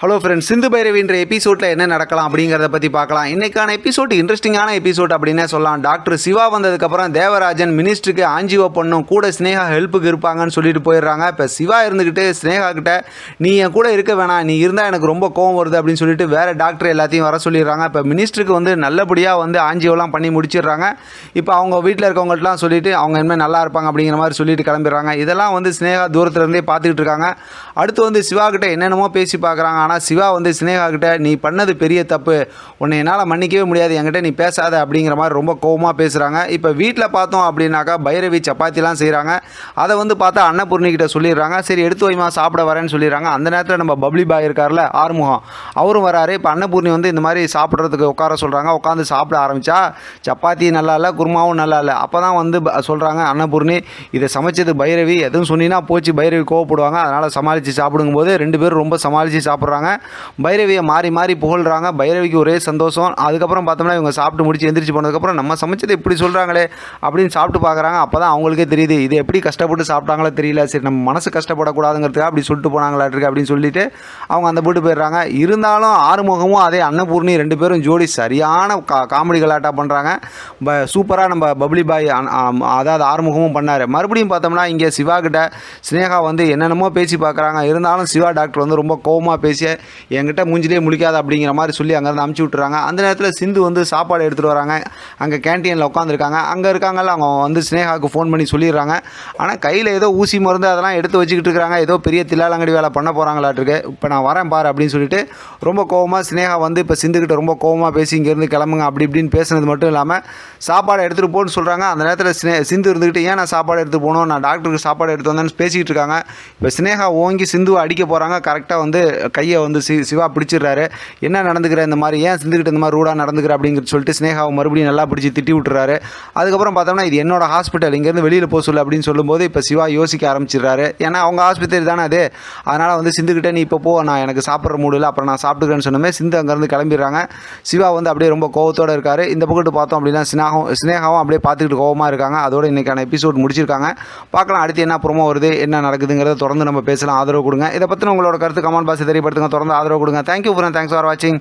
Hello friends சிந்து பைரவின்ற எபிசோடில் என்ன நடக்கலாம் அப்படிங்கிறத பற்றி பார்க்கலாம். இன்றைக்கான எபிசோட் இன்ட்ரெஸ்டிங்கான எபிசோட் அப்படின்னே சொல்லலாம். டாக்டர் சிவா வந்ததுக்கப்புறம் தேவராஜன் மினிஸ்டருக்கு ஆஞ்சிஓ பண்ணும் கூட ஸ்னேகா ஹெல்ப்புக்கு இருப்பாங்கன்னு சொல்லிட்டு போயிடுறாங்க. இப்போ சிவா இருந்துக்கிட்டு ஸ்னேகா கிட்ட நீ என் கூட இருக்க வேணாம் நீ இருந்தால் எனக்கு ரொம்ப கோவம் வருது அப்படின்னு சொல்லிட்டு வேறு டாக்டர் எல்லாத்தையும் வர சொல்லிடுறாங்க. இப்போ மினிஸ்டருக்கு வந்து நல்லபடியாக வந்து ஆஞ்சியோலாம் பண்ணி முடிச்சிடுறாங்க. இப்போ அவங்க வீட்டில் இருக்கவங்கள்ட்டலாம் சொல்லிட்டு அவங்க இனிமேல் நல்லா இருப்பாங்க அப்படிங்கிற மாதிரி சொல்லிட்டு கிளம்பிடுறாங்க. இதெல்லாம் வந்து ஸ்னேகா தூரத்துலேருந்தே பார்த்துக்கிட்டு இருக்காங்க. அடுத்து வந்து சிவா கிட்ட என்னென்னமோ பேசி பார்க்குறாங்க. ஆனால் சிவா வந்து சினேகா கிட்ட நீ பண்ணது பெரிய தப்பு. உன்னை என்னால் மன்னிக்கவே முடியாது. என்கிட்ட நீ பேசாத. அப்படிங்கிற மாதிரி ரொம்ப கோவமாக பேசுகிறாங்க இப்போ வீட்டில் பார்த்தோம் அப்படின்னாக்கா பைரவி சப்பாத்திலாம் செய்கிறாங்க அதை வந்து பார்த்தா அன்னபூர்ணி கிட்ட சொல்லிடுறாங்க. சரி எடுத்து வைமா சாப்பிட வரேன்னு சொல்லிடுறாங்க. அந்த நேரத்தில் நம்ம பப்ளி பாய் இருக்கார்ல ஆறுமுகம். அவரும் வராரு. இப்போ அன்னபூர்ணி வந்து இந்த மாதிரி சாப்பிட்றதுக்கு உட்கார சொல்கிறாங்க உட்காந்து சாப்பிட ஆரம்பித்தா சப்பாத்தி நல்லா இல்லை குருமாவும் நல்லா இல்லை. அப்போ தான் வந்து சொல்கிறாங்க அன்னபூர்ணி இதை சமைச்சது பைரவி. எதுவும் சொன்னீங்கன்னா போச்சு. பைரவி கோவப்படுவாங்க. அதனால் சமாளித்து சாப்பிடுங்கும்போது ரெண்டு பேரும் ரொம்ப சமாளித்து சாப்பிட்றாங்க. பைரவியை மாறி மாறி புகழ்கிறாங்க பைரவிக்கு ஒரே சந்தோஷம். அதுக்கப்புறம் பார்த்தோம்னா இவங்க சாப்பிட்டு முடிச்சு எந்திரிச்சு போனதுக்கப்புறம் நம்ம சமைச்சது இப்படி சொல்கிறாங்களே அப்படின்னு சாப்பிட்டு பார்க்குறாங்க. அப்போ தான் அவங்களுக்கே தெரியுது இது எப்படி கஷ்டப்பட்டு சாப்பிட்டாங்களோ தெரியல. சரி நம்ம மனசு கஷ்டப்படக்கூடாதுங்கிறதுக்காக அப்படி சொல்லிட்டு போனாங்களாட்டிருக்கு அப்படின்னு சொல்லிட்டு அவங்க அந்த போட்டு போயிடுறாங்க. இருந்தாலும் ஆறுமுகமும் அதே அன்னபூர்ணி ரெண்டு பேரும் ஜோடி சரியான கா காமெடி கலாட்டாக பண்ணுறாங்க ப சூப்பராக நம்ம பப்ளி பாய் அதாவது ஆறுமுகமும் பண்ணார். மறுபடியும் பார்த்தோம்னா இங்கே சிவா கிட்ட ஸ்னேகா வந்து என்னென்னமோ பேசி பார்க்குறாங்க. இருந்தாலும் சிவா டாக்டர் வந்து ரொம்ப கோவமாக பேசி என்கிட்ட மூஞ்சிலே முழிக்காது அப்படிங்கிற மாதிரி சொல்லி அங்கேருந்து அமுச்சு விட்டுறாங்க. அந்த நேரத்தில் சிந்து வந்து சாப்பாடு எடுத்துகிட்டு வராங்க. அங்கே கேன்டீனில் உட்காந்துருக்காங்க அங்கே இருக்காங்கல்ல அவங்க வந்து ஸ்னேகாவுக்கு ஃபோன் பண்ணி சொல்லிடுறாங்க. ஆனால் கையில் ஏதோ ஊசி மருந்து அதெல்லாம் எடுத்து வச்சுக்கிட்டு இருக்காங்க. ஏதோ பெரிய தில்லாலங்கடி வேலை பண்ண போகிறாங்களாட்டிருக்கு இப்போ நான் வரேன் பாரு அப்படின்னு சொல்லிட்டு ரொம்ப கோவமாக ஸ்னேகா வந்து இப்போ சிந்துக்கிட்ட ரொம்ப கோவமாக பேசி இங்கேருந்து கிளம்புங்க அப்படி இப்படின்னு பேசுனது மட்டும் இல்லாமல் சாப்பாடு எடுத்துகிட்டு போன்னு சொல்கிறாங்க அந்த நேரத்தில் ஸ்னே சிந்து இருந்துக்கிட்டு ஏன் நான் சாப்பாடு எடுத்து போகணும்? நான் டாக்டருக்கு சாப்பாடு எடுத்து வந்தேன்னு பேசிக்கிட்டு இருக்காங்க. இப்போ ஸ்னேகா ஓங்கி சிந்துவை அடிக்க போகிறாங்க கரெக்டாக வந்து கையை வந்து சி சிவா பிடிச்சிடுறாரு. என்ன நடந்துக்கிற இந்த மாதிரி? ஏன் சிந்துக்கிட்ட இந்த மாதிரி ரூடாக நடந்துக்கிற அப்படிங்கிற சொல்லிட்டு ஸ்னேகாவை மறுபடியும் நல்லா பிடிச்சி திட்டி விட்டுறாரு. அதுக்கப்புறம் பார்த்தோம்னா இது என்னோட ஹாஸ்பிட்டல் இங்கேருந்து வெளியில் போக சொல்லு அப்படின்னு சொல்லும்போது இப்போ சிவா யோசிக்க ஆரம்பிச்சிடுறாரு. ஏன்னா அவங்க ஆஸ்பத்திரி தானே அது. அதனால் வந்து சிந்துக்கிட்டே நீ இப்போ போ நான் எனக்கு சாப்பிட்ற மூடு இல்லை அப்புறம் நான் சாப்பிட்டுக்கிறேன்னு சொன்னமே சிந்து அங்கேருந்து கிளம்பிடுறாங்க. சிவா வந்து அப்படியே ரொம்ப கோவத்தோடு இருக்காரு. இந்த பக்கத்து பார்த்தோம் அப்படின்னா ஸ்னேகம் ஸ்னேகாவும் அப்படியே பார்த்துக்கிட்டு கோவமாக இருக்காங்க. அதோட இன்றைக்கான எபிசோட் முடிச்சிருக்காங்க. பார்க்கலாம் அடுத்து என்ன ப்ரோமோ வருது என்ன நடக்குதுங்கிறத தொடர்ந்து நம்ம பேசலாம். ஆதரவு கொடுங்க. இதை பற்றின உங்களோட கருத்து கமெண்ட் பாஸ் தெரியப்படுத்துங்க. தொடர்ந்து ஆதரவு கொடுங்க. தேங்க்யூ ஃப்ரெண்ட் தேங்க்ஸ் ஃபார் வாட்சிங்